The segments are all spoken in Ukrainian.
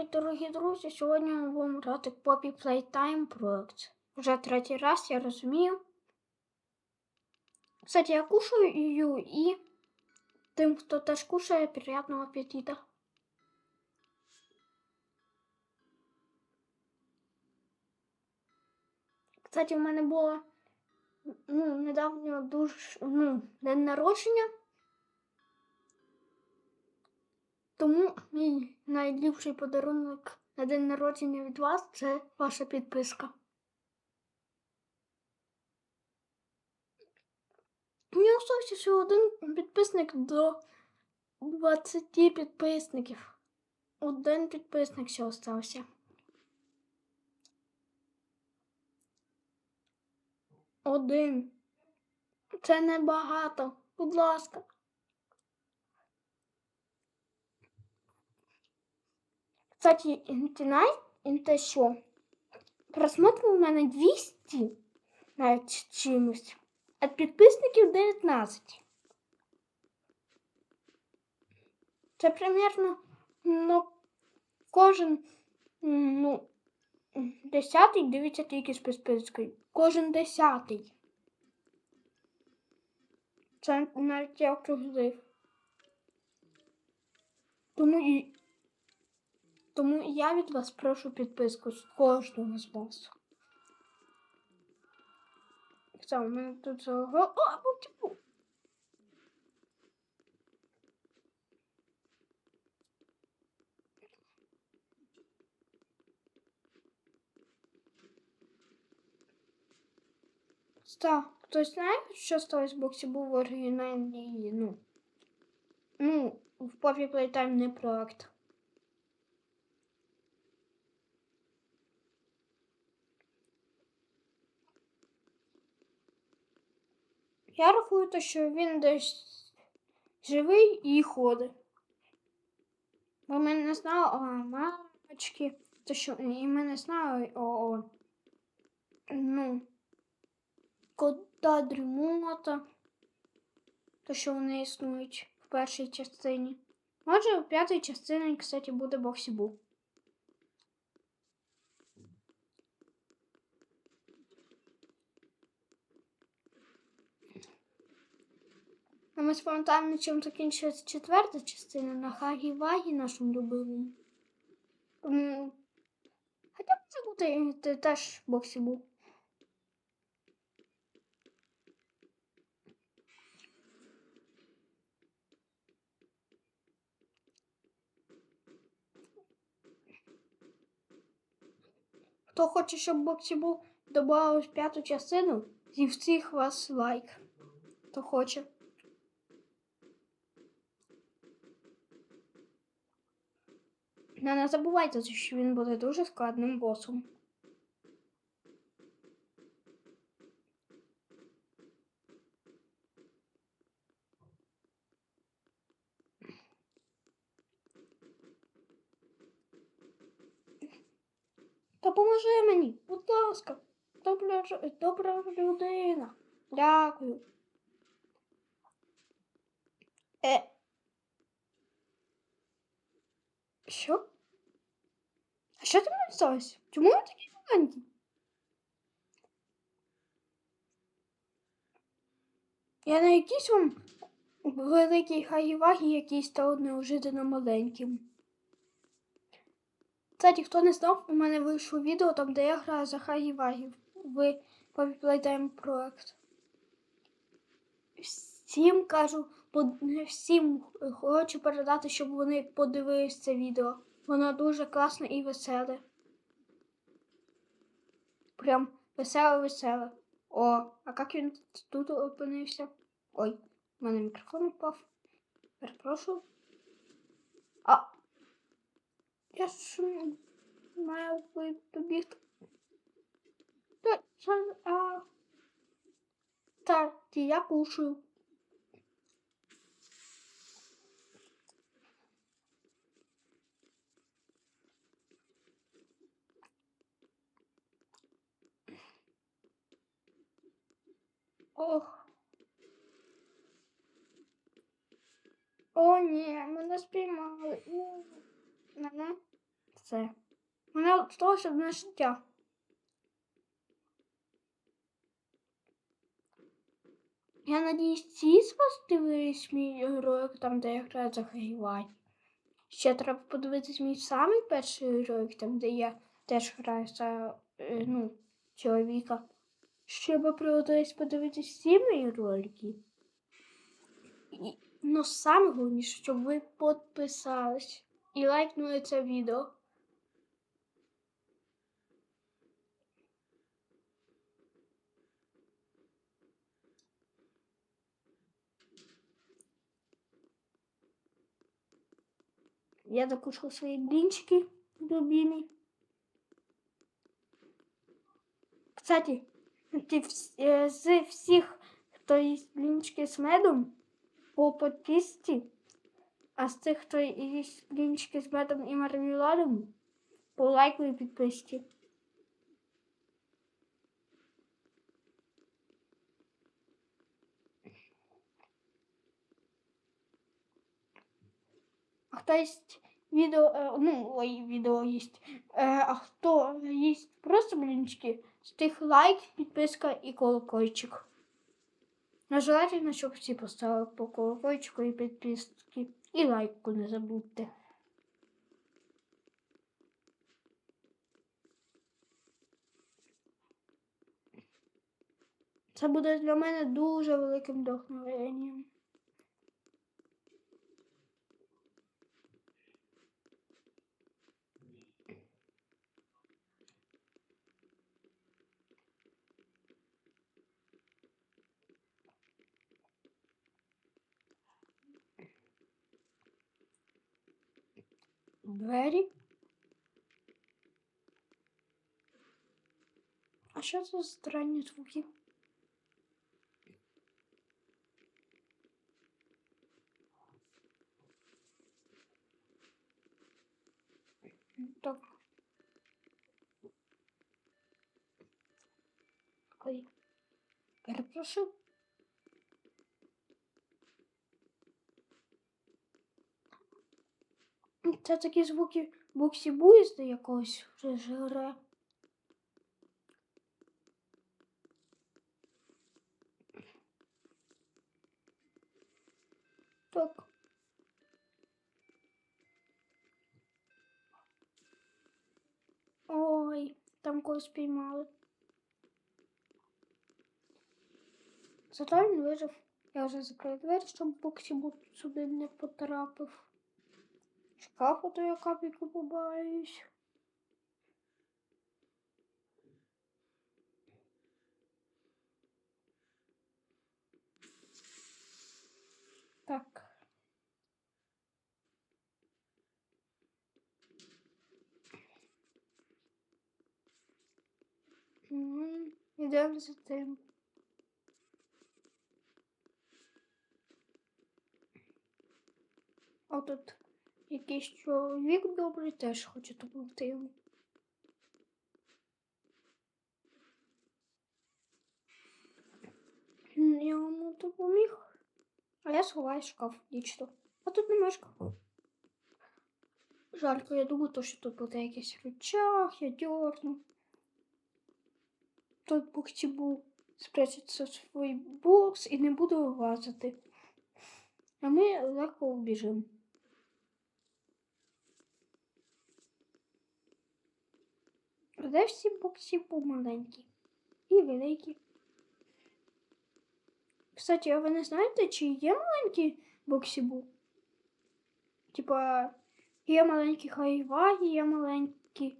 Привіт, дорогі друзі! Сьогодні ми будемо грати Poppy Playtime проект. Вже третій раз, я розумію. Кстати, я кушаю і тим, хто теж кушає, приятного аппетита. Кстати, в мене було ну, недавно дуже ну, день народження. Тому мій найліпший подарунок на день народження від вас це ваша підписка. Мені залишився ще один підписник до 20 підписників. Один підписник ще остався. Один. Це небагато. Будь ласка. Кстати, знаєте що? Просмотрів у мене 200 навіть чимось, а підписників 19. Це примерно ну, кожен ну, десятий, дивіться тільки з підпискою. Кожен десятий. Це навіть я округлив. Тому і тому я від вас прошу підписку з кожного з вас. Все, у мене тут. О, бутіку! Ста, хтось знає, що сталося боксі був оригінальний, ну, ну, в Poppy Playtime не проект. Я рахую, то, що він десь живий і ходить. Бо ми не знали о мамочки, то що і ми не знали о, ну, кода дрімота, то що вони існують в першій частині. Може, в п'ятій частині, кстати, буде Боксібу. Ми спам'ятаємо, чим закінчується четверта частина на Хагі Вагі нашому любимому. Хоча б це буде це теж боксі був. Хто хоче, щоб боксі був додав п'яту частину, зі всіх вас лайк. Хто хоче. Не, не забувайте, що він буде дуже складним босом. Та поможи мені, будь ласка, добра, добра людина. Дякую. Е. Що? А що там написалось? Чому ви такі маленькі? Я на якийсь вам великий хаївагі, який став неожиданно маленьким. Кстати, хто не знав, у мене вийшло відео там, де я граю за хаївагів в Poppy Playtime проект. Всім кажу, всім хочу передати, щоб вони подивились це відео. Воно дуже класне і веселе. Прям веселе-веселе. О, а як він тут опинився? Ой, в мене мікрофон впав. Перепрошую. А. Я ж маю побігти. А. Так, я кушаю. Ох. О, ні, мене спіймали. Мене. У мене осталося одне життя. Я надіюсь, ці вас мій ролик, там, де я граю за. Ще треба подивитись мій самий перший ролик, там, де я теж граю за е, ну, чоловіка. Щоб приготуватись подивитись всі мої ролики. І, ну, саме головніше, щоб ви підписались і лайкнули це відео. Я докушала свои блинчики любимые. Кстати, з всіх, хто їсть блінчики з медом, по підписці, а з тих, хто їсть блінчики з медом і мармеладом, по лайку і підписці. А хто їсть відео, е, ну, ой, відео їсть, е, а хто їсть просто блінчики, з тих лайк, підписка і колокольчик. Ну, желательно, щоб всі поставили по колокольчику і підписки. І лайку не забудьте. Це буде для мене дуже великим вдохновенням. Двері. А що це за странні звуки? Так. Ой. Перепрошую. Це такі звуки буксі буїзда якогось вже жире. Так. Ой, когось. Зато він вижив. Я вже закрив двері, щоб Боксі сюди не потрапив. Шкафу то я капіку побаюсь. Так. Мгм, Ідемо за. А тут якийсь чоловік добрий теж хоче допомогти йому. Я йому допоміг, а я сховаю шкаф дійсно. А тут немає шкафу. Жарко, я думаю, то, що тут буде якийсь рычаг, я дерну. Тут бухтібу спрячеться в свій бокс і не буду вилазити. А ми легко убіжимо. Де всі боксі помаленькі і великі. Кстати, а ви не знаєте, чи є маленькі боксібу? Типа, є маленькі хайваги, є маленькі,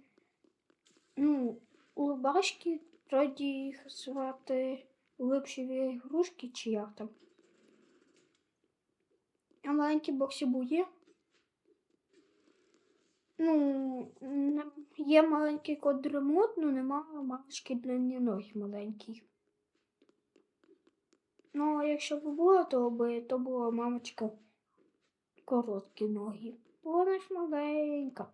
ну, улыбашки, вроді їх звати улипшеві ігрушки, чи як там. А маленькі боксібу є? Ну, є маленький код ремонт, ну немає мамочки длинні ноги маленькі. Ну, а якщо б було, то би то була мамочка короткі ноги. Вона ж маленька.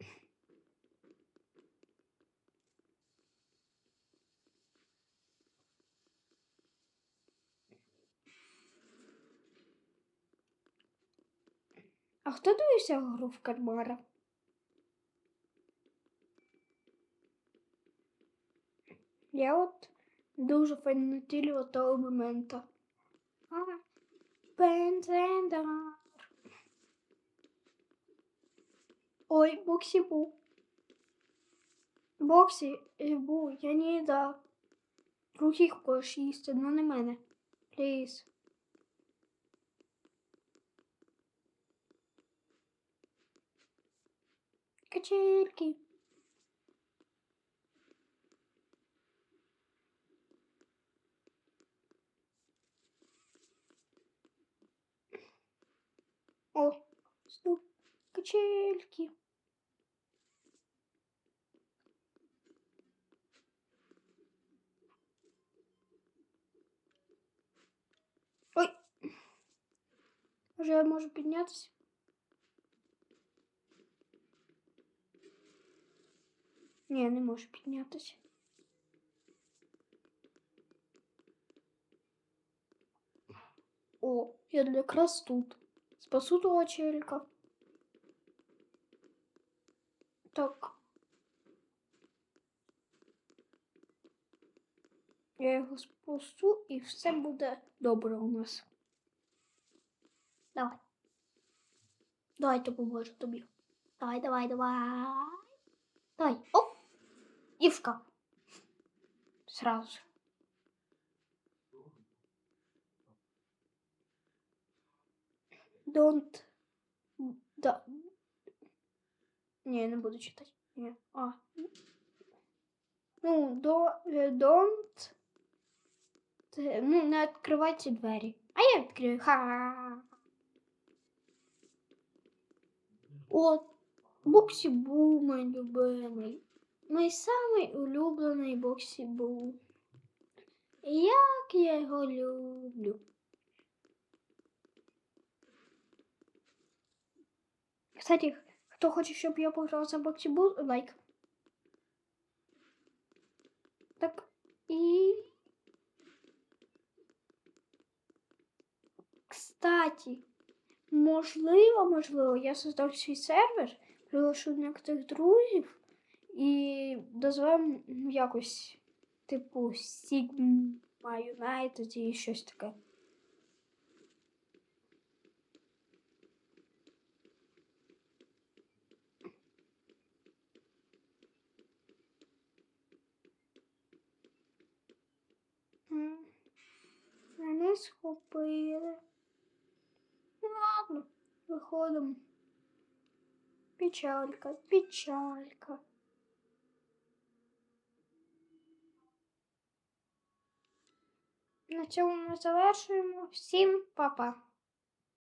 А хто дивився гру в Кармара? Я от дуже фанатілю того моменту. Бензендар. Ой, Боксі Бу. Боксі Бу, я не дав. Других хочеш їсти, ну не мене. Пліз. Качельки. О, стоп. Качельки. Ой. Може я можу піднятися? Ні, не можу піднятися. О, я якраз тут. Спасу того челика. Так. Я його спасу і все буде добре у нас. Давай. Давай допоможу тобі. Давай, давай, давай. Давай. Оп. І в шкаф. Сразу. же. Don't. Да. Не, не буду читать. Не. А. Ну, до, е, don't. Те- Ну, не відкривайте двері. А я відкрию. Ха. От. Боксі Бу, мій любимий. Мій самий улюблений Боксі Бу. Як я його люблю. Кстати, хто хоче, щоб я пограв за Боксі Бу, лайк. Так, і... Кстати, можливо, можливо, я создав свій сервер, приглашу некоторих друзів і дозвемо якось, типу, Sigma United і щось таке. Мене схопили. Ну ладно, виходимо. Печалька, печалька. На цьому ми завершуємо. Всім па-па.